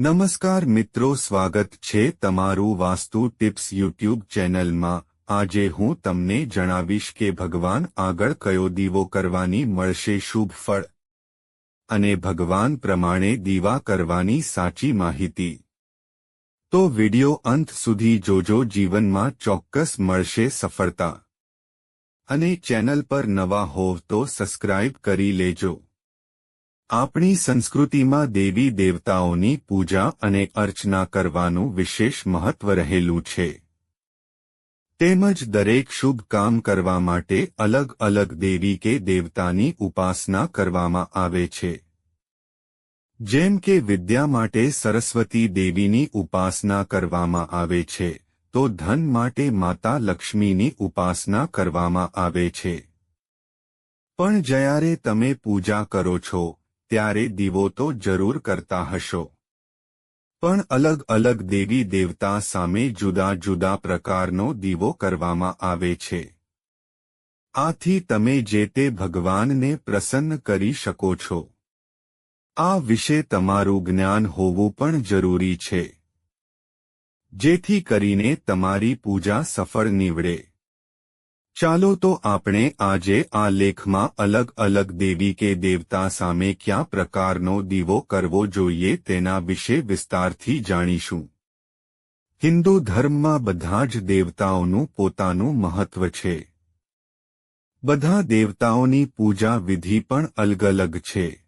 નમસ્કાર મિત્રો, સ્વાગત છે તમારું વાસ્તુ ટિપ્સ યુટ્યુબ ચેનલમાં. આજે હું તમને જણાવીશ કે ભગવાન આગળ કયો દીવો કરવાની મળશે શુભ ફળ અને ભગવાન પ્રમાણે દીવા કરવાની સાચી માહિતી. તો વિડિયો અંત સુધી જોજો, જીવનમાં ચોક્કસ મળશે સફળતા. અને ચેનલ પર નવા હોવ તો સબસ્ક્રાઇબ કરી લેજો. આપણી સંસ્કૃતિમાં દેવી દેવતાઓની પૂજા અને અર્ચના કરવાનું વિશેષ મહત્વ રહેલું છે. તેમજ દરેક શુભ કામ કરવા માટે અલગ અલગ દેવી કે દેવતાની ઉપાસના કરવામાં આવે છે. જેમ કે વિદ્યા માટે સરસ્વતી દેવીની ઉપાસના કરવામાં આવે છે, તો ધન માટે માતા લક્ષ્મીની ઉપાસના કરવામાં આવે છે. પણ જ્યારે તમે પૂજા કરો છો ત્યારે દીવો તો જરૂર કરતા હશો. પણ અલગ અલગ દેવી દેવતા સામે જુદા જુદા પ્રકારનો દીવો કરવામાં આવે છે. આથી તમે જે તે ભગવાનને પ્રસન્ન કરી શકો છો. આ વિશે તમારું જ્ઞાન હોવું પણ જરૂરી છે. જેથી કરીને તમારી પૂજા સફળ નીવડે. ચાલો તો આપણે આજે આ લેખમાં અલગ અલગ દેવી કે દેવતા સામે કયા પ્રકારનો દીવો કરવો જોઈએ તેના વિશે વિસ્તારથી જાણીશું. હિન્દુ ધર્મમાં બધા જ દેવતાઓનું પોતાનું મહત્વ છે. બધા દેવતાઓની પૂજા વિધિ પણ અલગ અલગ છે.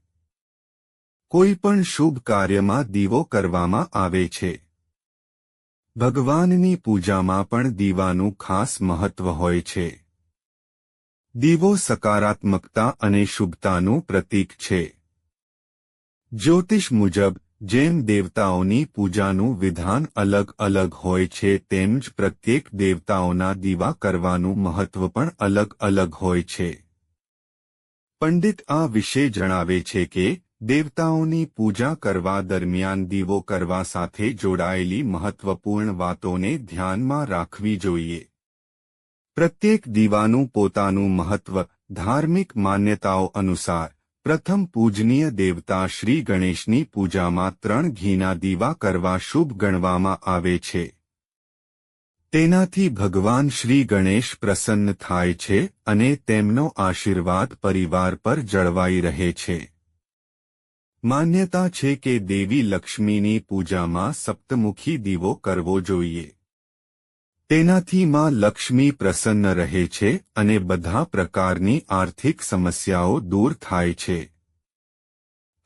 કોઈ પણ શુભ કાર્યમાં દીવો કરવામાં આવે છે. ભગવાનની પૂજામાં પણ દીવાનું ખાસ મહત્વ હોય છે. દીવો સકારાત્મકતા અને શુભતાનું પ્રતીક છે. જ્યોતિષ મુજબ, જેમ દેવતાઓની પૂજાનું વિધાન અલગ અલગ હોય છે, તેમ જ પ્રત્યેક દેવતાઓના દીવા કરવાનું મહત્વ પણ અલગ અલગ હોય છે. પંડિત આ વિશે જણાવે છે કે, દેવતાઓની પૂજા કરવા દરમિયાન દીવો કરવા સાથે જોડાયેલી મહત્વપૂર્ણ વાતોને ધ્યાનમાં રાખવી જોઈએ. પ્રત્યેક દીવાનું પોતાનું મહત્વ, ધાર્મિક માન્યતાઓ અનુસાર. પ્રથમ પૂજનીય દેવતા શ્રી ગણેશની પૂજામાં ત્રણ ઘીના દીવા કરવા શુભ ગણવામાં આવે છે. તેનાથી ભગવાન શ્રી ગણેશ પ્રસન્ન થાય છે અને તેમનો આશીર્વાદ પરિવાર પર જળવાઈ રહે છે. માન્યતા છે કે દેવી લક્ષ્મીની પૂજામાં સપ્તમુખી દીવો કરવો જોઈએ. તેનાથી માં લક્ષ્મી પ્રસન્ન રહે છે અને બધા પ્રકારની આર્થિક સમસ્યાઓ દૂર થાય છે.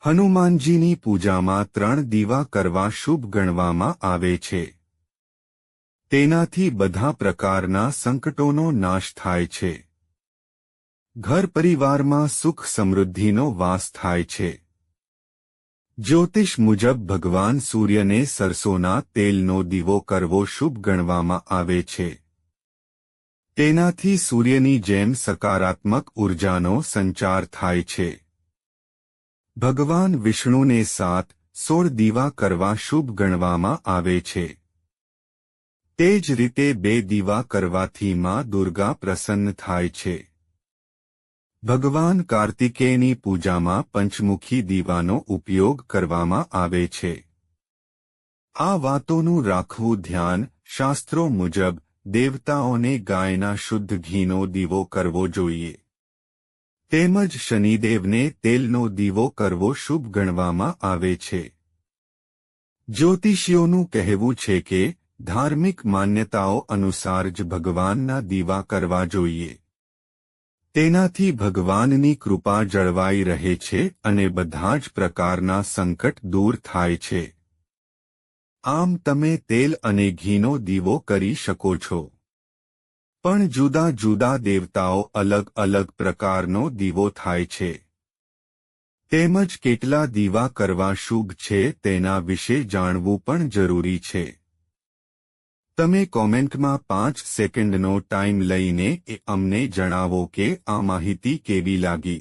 હનુમાનજીની પૂજામાં ત્રણ દીવા કરવા શુભ ગણવામાં આવે છે. તેનાથી બધા પ્રકારના સંકટોનો નાશ થાય છે. ઘર પરિવારમાં સુખ સમૃદ્ધિનો વાસ થાય છે. જ્યોતિષ મુજબ ભગવાન સૂર્યને સરસોના તેલનો દીવો કરવો શુભ ગણવામાં આવે છે. તેનાથી સૂર્યની જેમ સકારાત્મક ઉર્જાનો સંચાર થાય છે. ભગવાન વિષ્ણુને સાત, સોળ દીવા કરવા શુભ ગણવામાં આવે છે. તે જ રીતે બે દીવા કરવાથી માં દુર્ગા પ્રસન્ન થાય છે. ભગવાન કાર્તિકેયની પૂજામાં પંચમુખી દીવાનો ઉપયોગ કરવામાં આવે છે. આ વાતોનું રાખવું ધ્યાન શાસ્ત્રો મુજબ દેવતાઓને ગાયના શુદ્ધ ઘીનો દીવો કરવો જોઈએ. તેમજ શનિદેવને તેલનો દીવો કરવો શુભ ગણવામાં આવે છે. જ્યોતિષીઓનું કહેવું છે કે ધાર્મિક માન્યતાઓ અનુસાર જ ભગવાનના દીવા કરવા જોઈએ. તેનાથી ભગવાનની કૃપા જળવાઈ રહે છે અને બધા જ પ્રકારના સંકટ દૂર થાય છે. આમ તમે તેલ અને ઘીનો દીવો કરી શકો છો. પણ જુદા જુદા દેવતાઓ અલગ અલગ પ્રકારનો દીવો થાય છે. તેમજ કેટલા દીવા કરવા શુભ છે તેના વિશે જાણવું પણ જરૂરી છે. તમે કોમેન્ટમાં પાંચ સેકન્ડનો ટાઈમ લઈને એ અમને જણાવો કે આ માહિતી કેવી લાગી.